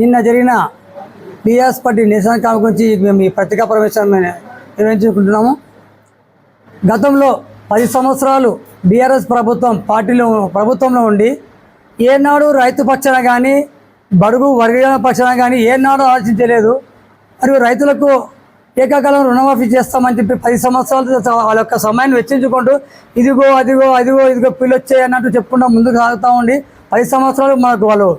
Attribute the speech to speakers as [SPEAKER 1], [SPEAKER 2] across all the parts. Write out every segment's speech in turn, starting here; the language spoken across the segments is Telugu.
[SPEAKER 1] నిన్న జరిగిన బీఆర్ఎస్ పార్టీ నిరసన కామ గురించి మేము ఈ పత్రికా ప్రవేశాన్ని నిర్వహించుకుంటున్నాము. గతంలో పది సంవత్సరాలు బీఆర్ఎస్ ప్రభుత్వం పార్టీలో ప్రభుత్వంలో ఉండి ఏనాడు రైతు పక్షాన కానీ బడుగు వర్గీకరణ పక్షాన కానీ ఏనాడు ఆలోచించలేదు. మరియు రైతులకు ఏకాకాలం రుణమాఫీ చేస్తామని చెప్పి పది సంవత్సరాలు వాళ్ళ యొక్క సమయాన్ని వెచ్చించుకుంటూ ఇదిగో అదిగో అదిగో ఇదిగో పిల్లొచ్చాయి అన్నట్టు చెప్పుకుంటూ ముందుకు సాగుతూ ఉండి పది సంవత్సరాలు మనకు వాళ్ళు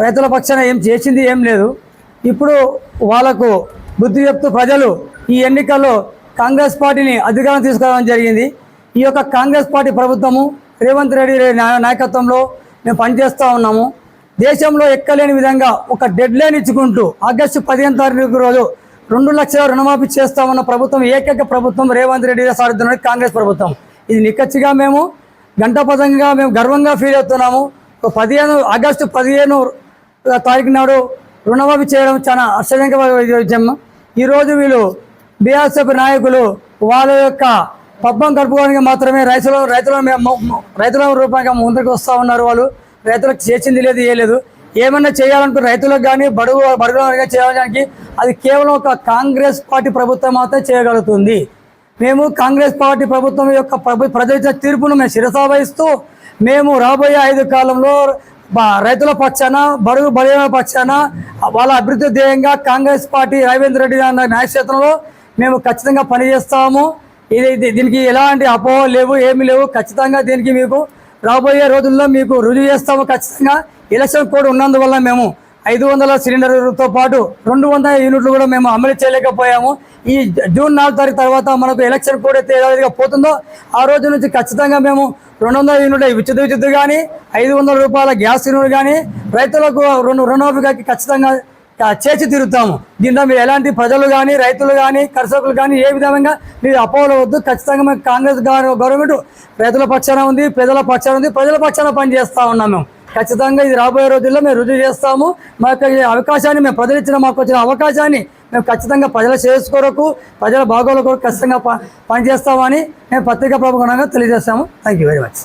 [SPEAKER 1] రైతుల పక్షాన ఏం చేసింది ఏం లేదు. ఇప్పుడు వాళ్ళకు బుద్ధి చెప్తూ ప్రజలు ఈ ఎన్నికల్లో కాంగ్రెస్ పార్టీని అధికారం తీసుకురావడం జరిగింది. ఈ యొక్క కాంగ్రెస్ పార్టీ ప్రభుత్వము రేవంత్ రెడ్డి నాయ- నాయకత్వంలో మేము పనిచేస్తూ ఉన్నాము. దేశంలో ఎక్కలేని విధంగా ఒక డెడ్ లైన్ ఇచ్చుకుంటూ ఆగస్టు పదిహేను తారీఖు రోజు రెండు లక్షల రుణమాఫీ చేస్తామన్న ప్రభుత్వం ఏకైక ప్రభుత్వం రేవంత్ రెడ్డి సారథ్యంలోని కాంగ్రెస్ ప్రభుత్వం. ఇది నిక్కచ్చిగా మేము గంటపదంగా మేము గర్వంగా ఫీల్ అవుతున్నాము ఒక పదిహేను ఆగస్టు పదిహేను తారీఖు నాడు రుణమాఫీ చేయడం చాలా అసహ్యంగా విషయం. ఈరోజు వీళ్ళు బీఆర్ఎస్ఎఫ్ నాయకులు వాళ్ళ యొక్క పబ్బం కలుపుకోవడానికి మాత్రమే రైతుల రైతుల రైతుల రూపంగా ముందుకు వస్తూ ఉన్నారు వాళ్ళు. రైతులకు చేసింది లేదు ఏ లేదు. ఏమన్నా చేయాలనుకున్న రైతులకు కానీ బడుగు బడుగు చేయడానికి అది కేవలం ఒక కాంగ్రెస్ పార్టీ ప్రభుత్వం మాత్రమే చేయగలుగుతుంది. మేము కాంగ్రెస్ పార్టీ ప్రభుత్వం యొక్క ప్రభు ప్రజల తీర్పును మేము శిరసావహిస్తూ మేము రాబోయే ఐదు కాలంలో రైతుల పక్షాన బరువు బలైన పక్షాన వాళ్ళ అభివృద్ధి ధ్యేయంగా కాంగ్రెస్ పార్టీ రేవంత్ రెడ్డి గారి న్యాయక్షేత్రంలో మేము ఖచ్చితంగా పనిచేస్తాము. ఇది దీనికి ఎలాంటి అపోహ లేవు ఏమీ లేవు. ఖచ్చితంగా దీనికి మీకు రాబోయే రోజుల్లో మీకు రుజువు చేస్తాము ఖచ్చితంగా. ఎలక్షన్ కోడ్ ఉన్నందువల్ల మేము ఐదు వందల సిలిండర్తో పాటు రెండు వందల యూనిట్లు కూడా మేము అమలు చేయలేకపోయాము. ఈ జూన్ నాలుగు తారీఖు తర్వాత మనకు ఎలక్షన్ కూడా అయితే పోతుందో ఆ రోజు నుంచి ఖచ్చితంగా మేము రెండు వందల యూనిట్ల విద్యుత్ విద్యుత్ కానీ ఐదు వందల రూపాయల గ్యాస్ యూనిట్ కానీ రైతులకు రెండు రుణమాఫీకి ఖచ్చితంగా చేసి తిరుగుతాము దీంట్లో మీరు ఎలాంటి ప్రజలు కానీ రైతులు కానీ కర్షకులు కానీ ఏ విధంగా మీరు అపోహలు వద్దు. ఖచ్చితంగా మేము కాంగ్రెస్ గవర్నమెంట్ రైతుల పక్షాన ఉంది ప్రజల పక్షాన ఉంది ప్రజల పక్షాన పనిచేస్తూ ఉన్నాం మేము ఖచ్చితంగా ఇది రాబోయే రోజుల్లో మేము రుజువు చేస్తాము. మా యొక్క అవకాశాన్ని మేము ప్రజలు ఇచ్చిన మాకు వచ్చిన అవకాశాన్ని మేము ఖచ్చితంగా ప్రజల శ్రేయస్ కొరకు ప్రజల బాగోగుల కొరకు ఖచ్చితంగా పనిచేస్తామని మేము పత్రికా ప్రముఖంగా తెలియజేస్తాము. Thank very much